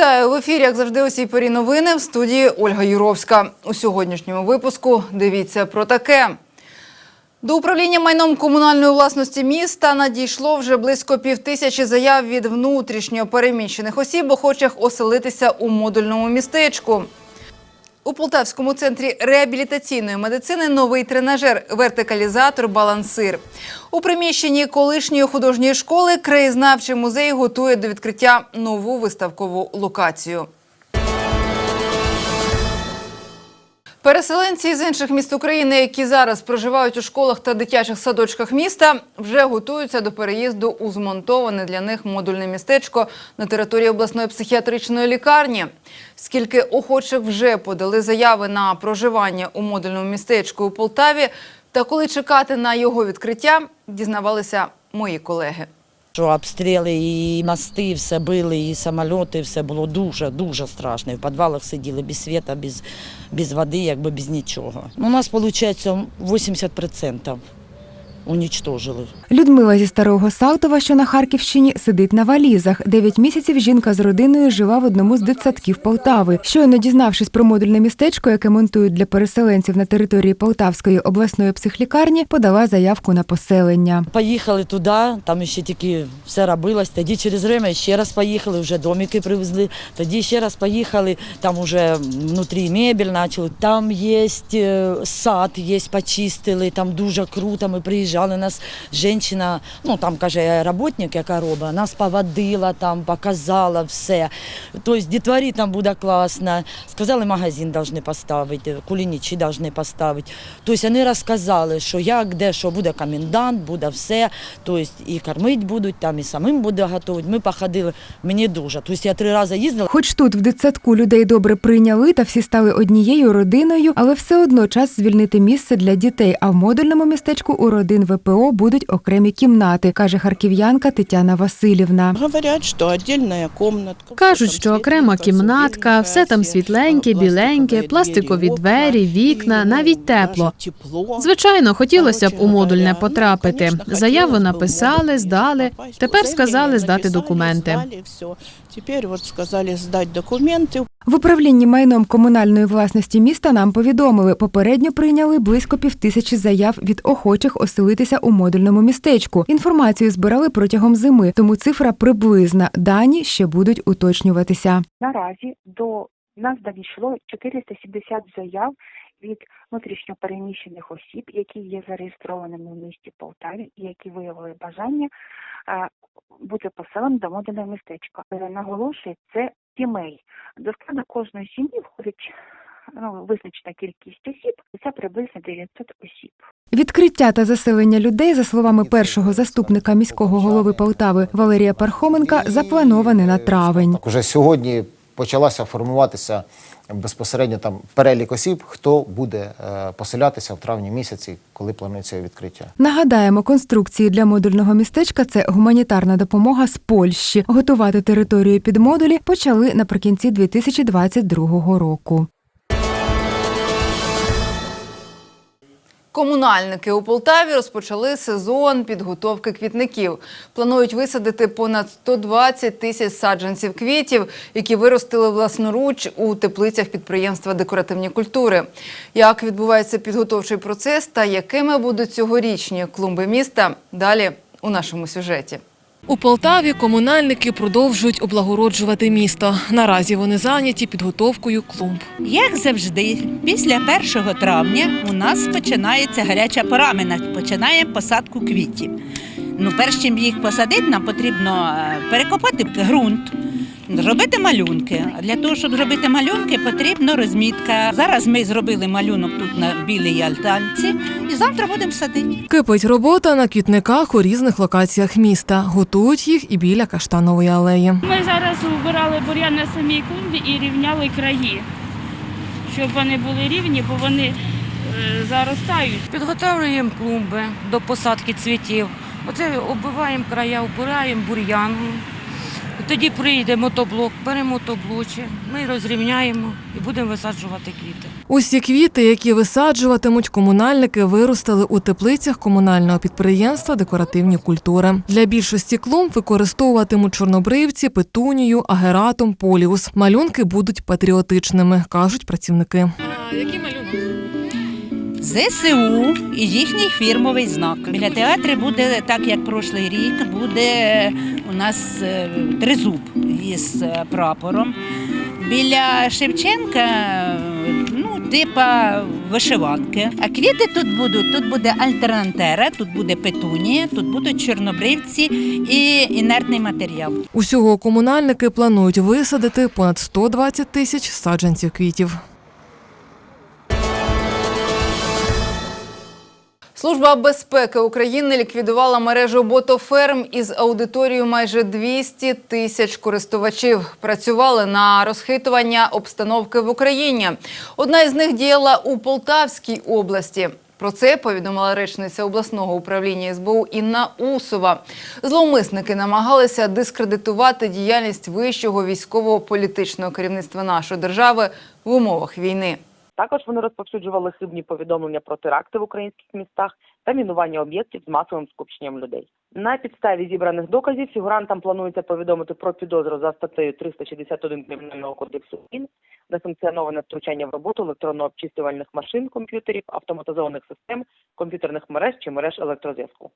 Вітаю в ефірі, як завжди, у цій порі новини в студії Ольга Юровська. У сьогоднішньому випуску дивіться про таке. До управління майном комунальної власності міста надійшло вже близько півтисячі заяв від внутрішньо переміщених осіб, охочих оселитися у модульному містечку. У Полтавському центрі реабілітаційної медицини новий тренажер, вертикалізатор, балансир. У приміщенні колишньої художньої школи краєзнавчий музей готує до відкриття нову виставкову локацію. Переселенці з інших міст України, які зараз проживають у школах та дитячих садочках міста, вже готуються до переїзду у змонтоване для них модульне містечко на території обласної психіатричної лікарні. Скільки охочих вже подали заяви на проживання у модульному містечку у Полтаві, та коли чекати на його відкриття, дізнавалися мої колеги. Що обстріли і мости, все били, і самоліти, все було дуже, дуже страшно. В підвалах сиділи без світа, без, без води, якби без нічого. Ну, у нас виходить 80% унічтожили. Людмила зі Старого Салтова, що на Харківщині, сидить на валізах. Дев'ять місяців жінка з родиною жила в одному з дитсадків Полтави. Щойно дізнавшись про модульне містечко, яке монтують для переселенців на території Полтавської обласної психлікарні, подала заявку на поселення. Поїхали туди, там ще тільки все робилось. Тоді через время ще раз поїхали, вже домики привезли. Тоді ще раз поїхали, там вже внутрі мебель почали. Там є е, сад, є, почистили, там дуже круто. Ми приїжджали, нас жінка, ну там каже, роботник, яка робить, нас поводила, там показала все. Тобто дітворі там буде класно. Сказали, магазин повинні поставити, кулінічі повинні поставити. Тобто вони розказали, що як, де, що буде комендант, буде все. Тобто і кормити будуть, там і самим буде готувати. Ми походили, мені дуже. Тобто я три рази їздила. Хоч тут в дитсадку людей добре прийняли та всі стали однією родиною, але все одно час звільнити місце для дітей. А в модульному містечку у родин ВПО будуть окремі кімнати, каже харків'янка Тетяна Васильівна. Кажуть, що окрема кімнатка, все там світленьке, біленьке, пластикові двері, вікна, навіть тепло. Звичайно, хотілося б у модульне потрапити. Заяву написали, здали. Тепер сказали здати документи. Тепер от сказали здати документи. В управлінні майном комунальної власності міста нам повідомили, попередньо прийняли близько півтисячі заяв від охочих оселитися у модульному містечку. Інформацію збирали протягом зими, тому цифра приблизна. Дані ще будуть уточнюватися. Наразі до нас надійшло 470 заяв від внутрішньопереміщених осіб, які є зареєстрованими в місті Полтаві і які виявили бажання бути поселеним до модульного містечка. Е, Наголошую, це сімей. До складу кожної сім'ї входить ну, визначена кількість осіб, це приблизно 900 осіб. Відкриття та заселення людей, за словами першого заступника міського голови Полтави Валерія Пархоменка, заплановане на травень. Так уже сьогодні почалася формуватися безпосередньо там перелік осіб, хто буде е, поселятися в травні місяці, коли планується відкриття. Нагадаємо, конструкції для модульного містечка це гуманітарна допомога з Польщі. Готувати територію під модулі почали наприкінці 2022 року. Комунальники у Полтаві розпочали сезон підготовки квітників. Планують висадити понад 120 тисяч саджанців квітів, які виростили власноруч у теплицях підприємства декоративні культури. Як відбувається підготовчий процес та якими будуть цьогорічні клумби міста? Далі у нашому сюжеті. У Полтаві комунальники продовжують облагороджувати місто. Наразі вони зайняті підготовкою клумб. Як завжди, після 1 травня у нас починається гаряча пора. Ми починаємо посадку квітів. Ну, перш чим їх посадити, нам потрібно е, перекопати ґрунт, зробити малюнки. А для того, щоб зробити малюнки, потрібна розмітка. Зараз ми зробили малюнок тут на білій альтанці, і завтра будемо садити. Кипить робота на квітниках у різних локаціях міста. Готують їх і біля каштанової алеї. Ми зараз убирали бур'ян на самій клумбі і рівняли краї, щоб вони були рівні, бо вони е, заростають. Підготовлюємо клумби до посадки цвітів. Оце оббиваємо края, убираємо бур'ян. Тоді прийде мотоблок, беремо мотоблочі, ми розрівняємо і будемо висаджувати квіти. Усі квіти, які висаджуватимуть комунальники, виростили у теплицях комунального підприємства Декоративні культури. Для більшості клумб використовуватимуть чорнобривці, петунію, агератум, поліус. Малюнки будуть патріотичними, кажуть працівники. А які? ЗСУ і їхній фірмовий знак. Біля театру буде, так як прошлий рік, буде у нас е, тризуб із е, прапором. Біля Шевченка, е, ну, типа вишиванки. А квіти тут будуть. Тут буде альтернантера, тут буде петунія, тут будуть чорнобривці і інертний матеріал. Усього комунальники планують висадити понад 120 тисяч саджанців квітів. Служба безпеки України ліквідувала мережу ботоферм із аудиторією майже 200 тисяч користувачів. Працювали на розхитування обстановки в Україні. Одна із них діяла у Полтавській області. Про це повідомила речниця обласного управління СБУ Інна Усова. Зловмисники намагалися дискредитувати діяльність вищого військово-політичного керівництва нашої держави в умовах війни. Також вони розповсюджували хибні повідомлення про теракти в українських містах та мінування об'єктів з масовим скупченням людей. На підставі зібраних доказів фігурантам планується повідомити про підозру за статтею 361 Кримінального кодексу України несанкціоноване втручання в роботу електронно-обчислювальних машин, комп'ютерів, автоматизованих систем, комп'ютерних мереж чи мереж електрозв'язку.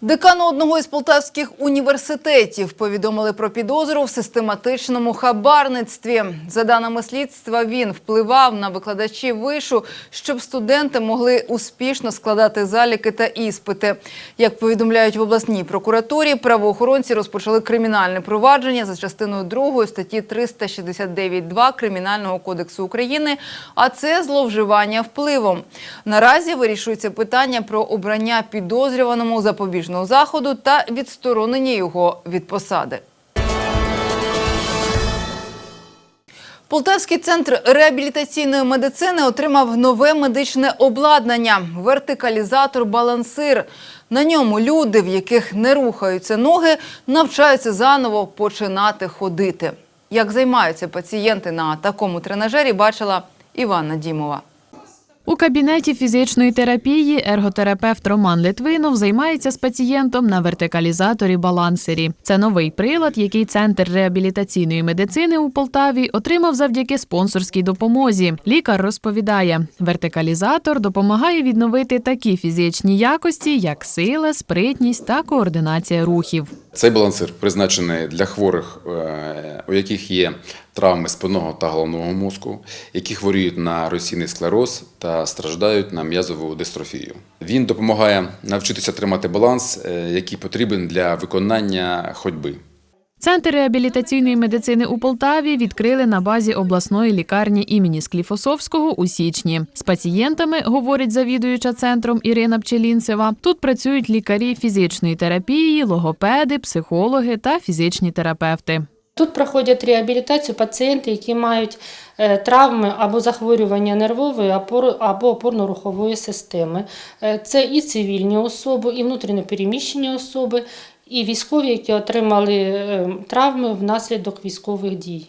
Декану одного із полтавських університетів повідомили про підозру в систематичному хабарництві. За даними слідства, він впливав на викладачів вишу, щоб студенти могли успішно складати заліки та іспити. Як повідомляють в обласній прокуратурі, правоохоронці розпочали кримінальне провадження за частиною 2 статті 369.2 Кримінального кодексу України, а це зловживання впливом. Наразі вирішується питання про обрання підозрюваному запобіжного заходу та відсторонення його від посади. Полтавський центр реабілітаційної медицини отримав нове медичне обладнання – вертикалізатор-балансир. На ньому люди, в яких не рухаються ноги, навчаються заново починати ходити. Як займаються пацієнти на такому тренажері, бачила Іванна Дімова. У кабінеті фізичної терапії ерготерапевт Роман Литвинов займається з пацієнтом на вертикалізаторі балансері. Це новий прилад, який центр реабілітаційної медицини у Полтаві отримав завдяки спонсорській допомозі. Лікар розповідає, вертикалізатор допомагає відновити такі фізичні якості, як сила, спритність та координація рухів. Цей балансир призначений для хворих, е, у яких є травми спинного та головного мозку, які хворіють на російний склероз та страждають на м'язову дистрофію. Він допомагає навчитися тримати баланс, е, який потрібен для виконання ходьби. Центр реабілітаційної медицини у Полтаві відкрили на базі обласної лікарні імені Скліфосовського у січні. З пацієнтами, говорить завідуюча центром Ірина Пчелінцева, тут працюють лікарі фізичної терапії, логопеди, психологи та фізичні терапевти. Тут проходять реабілітацію пацієнти, які мають е, травми або захворювання нервової або опорно-рухової системи. Е, Це і цивільні особи, і внутрішньопереміщені особи, і військові, які отримали е, травми внаслідок військових дій.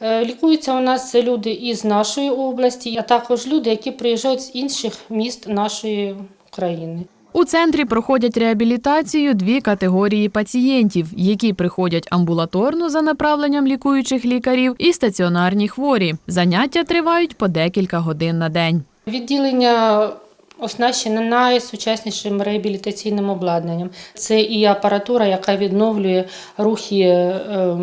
Е, Лікуються у нас люди із нашої області, а також люди, які приїжджають з інших міст нашої країни. У центрі проходять реабілітацію дві категорії пацієнтів, які приходять амбулаторно за направленням лікуючих лікарів, і стаціонарні хворі. Заняття тривають по декілька годин на день. Відділення оснащене найсучаснішим реабілітаційним обладнанням. Це і апаратура, яка відновлює рухи е,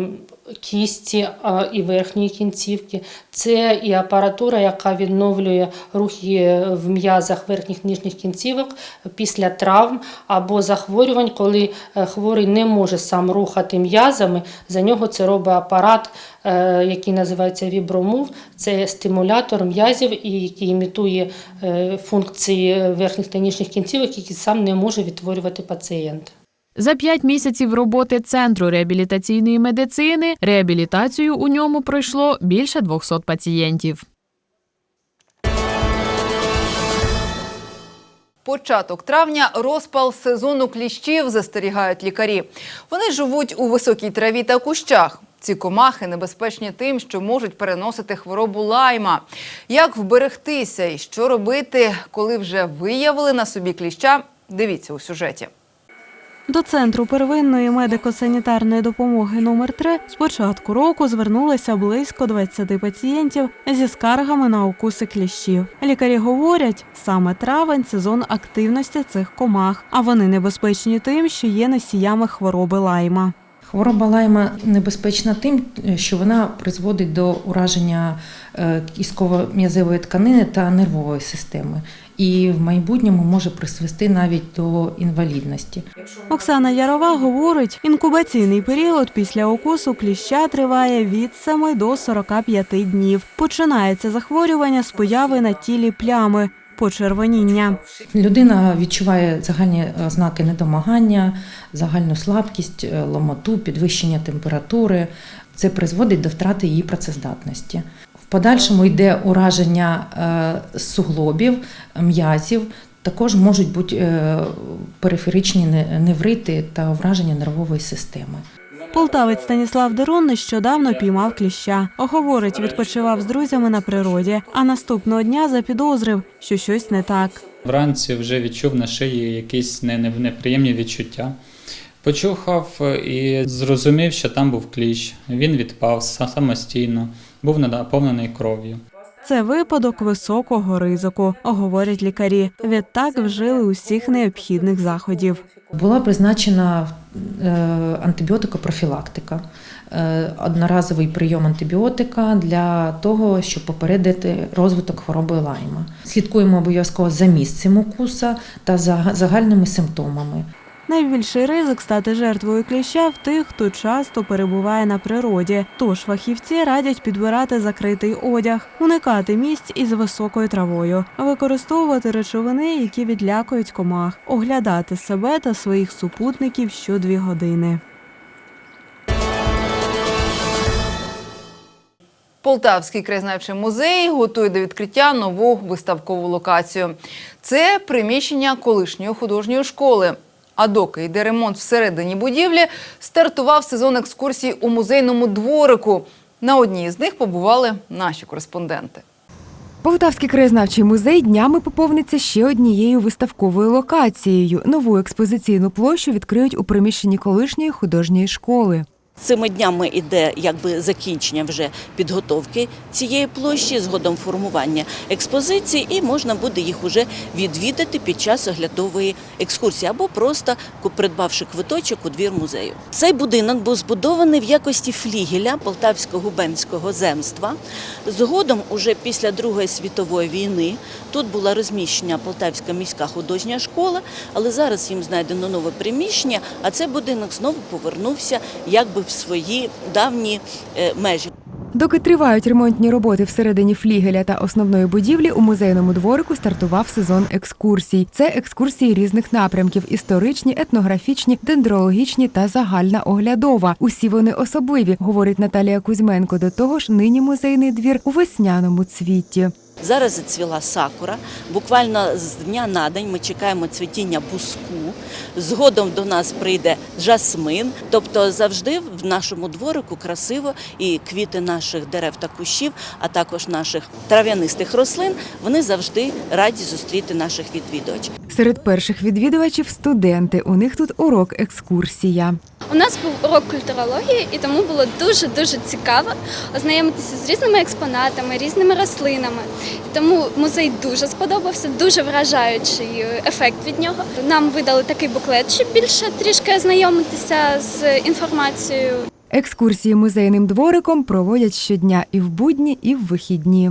кісті і верхньої кінцівки. Це і апаратура, яка відновлює рухи в м'язах верхніх нижніх кінцівок після травм або захворювань, коли е, хворий не може сам рухати м'язами. За нього це робить апарат, е, який називається вібромув. Це стимулятор м'язів, який імітує е, функції верхніх та нижніх кінцівок, які сам не може відтворювати пацієнт. За п'ять місяців роботи центру реабілітаційної медицини реабілітацію у ньому пройшло більше 200 пацієнтів. Початок травня розпал сезону кліщів, застерігають лікарі. Вони живуть у високій траві та кущах. Ці комахи небезпечні тим, що можуть переносити хворобу лайма. Як вберегтися і що робити, коли вже виявили на собі кліща? Дивіться у сюжеті. До центру первинної медико-санітарної допомоги номер 3 з початку року звернулися близько 20 пацієнтів зі скаргами на укуси кліщів. Лікарі говорять, саме травень сезон активності цих комах, а вони небезпечні тим, що є носіями хвороби лайма. Хвороба лайма небезпечна тим, що вона призводить до ураження е, кістково-м'язової тканини та нервової системи, і в майбутньому може призвести навіть до інвалідності. Оксана Ярова говорить, інкубаційний період після укусу кліща триває від 7 до 45 днів. Починається захворювання з появи на тілі плями. Почервоніння. Людина відчуває загальні ознаки недомагання, загальну слабкість, е, ломоту, підвищення температури. Це призводить до втрати її працездатності. Подальшому йде ураження е, суглобів, м'язів. Також можуть бути е, периферичні неврити та враження нервової системи. Полтавець Станіслав Дерун нещодавно піймав кліща. Говорить, відпочивав з друзями на природі, а наступного дня запідозрив, що щось не так. Вранці вже відчув на шиї якісь не- не- неприємні відчуття. Почухав е, і зрозумів, що там був кліщ. Він відпав са- самостійно, був наповнений кров'ю. Це випадок високого ризику, говорять лікарі. Відтак вжили усіх необхідних заходів. Була призначена е, антибіотикопрофілактика, е, одноразовий прийом антибіотика для того, щоб попередити розвиток хвороби лайма. Слідкуємо обов'язково за місцем укуса та за загальними симптомами. Найбільший ризик стати жертвою кліща в тих, хто часто перебуває на природі. Тож фахівці радять підбирати закритий одяг, уникати місць із високою травою, використовувати речовини, які відлякують комах, оглядати себе та своїх супутників щодві години. Полтавський краєзнавчий музей готує до відкриття нову виставкову локацію. Це приміщення колишньої художньої школи. А доки йде ремонт всередині будівлі, стартував сезон екскурсій у музейному дворику. На одній з них побували наші кореспонденти. Полтавський краєзнавчий музей днями поповниться ще однією виставковою локацією. Нову експозиційну площу відкриють у приміщенні колишньої художньої школи. Цими днями йде якби закінчення вже підготовки цієї площі, згодом формування експозиції, і можна буде їх уже відвідати під час оглядової екскурсії або просто придбавши квиточок у двір музею. Цей будинок був збудований в якості флігеля Полтавського губернського земства. Згодом, уже після Другої світової війни, тут була розміщена Полтавська міська художня школа, але зараз їм знайдено нове приміщення, а цей будинок знову повернувся якби в свої давні е, межі. Доки тривають ремонтні роботи всередині флігеля та основної будівлі, у музейному дворику стартував сезон екскурсій. Це екскурсії різних напрямків: історичні, етнографічні, дендрологічні та загальна оглядова. Усі вони особливі, говорить Наталія Кузьменко. До того ж, нині музейний двір у весняному цвіті. Зараз зацвіла сакура. Буквально з дня на день ми чекаємо цвітіння буску. Згодом до нас прийде жасмин. Тобто завжди в нашому дворику красиво і квіти наших дерев та кущів, а також наших трав'янистих рослин, вони завжди раді зустріти наших відвідувачів. Серед перших відвідувачів студенти. У них тут урок екскурсія. У нас був урок культурології, і тому було дуже дуже цікаво ознайомитися з різними експонатами, різними рослинами. І тому музей дуже сподобався, дуже вражаючий ефект від нього. Нам видали такий буклет, щоб більше трішки ознайомитися з інформацією. Екскурсії музейним двориком проводять щодня і в будні, і в вихідні.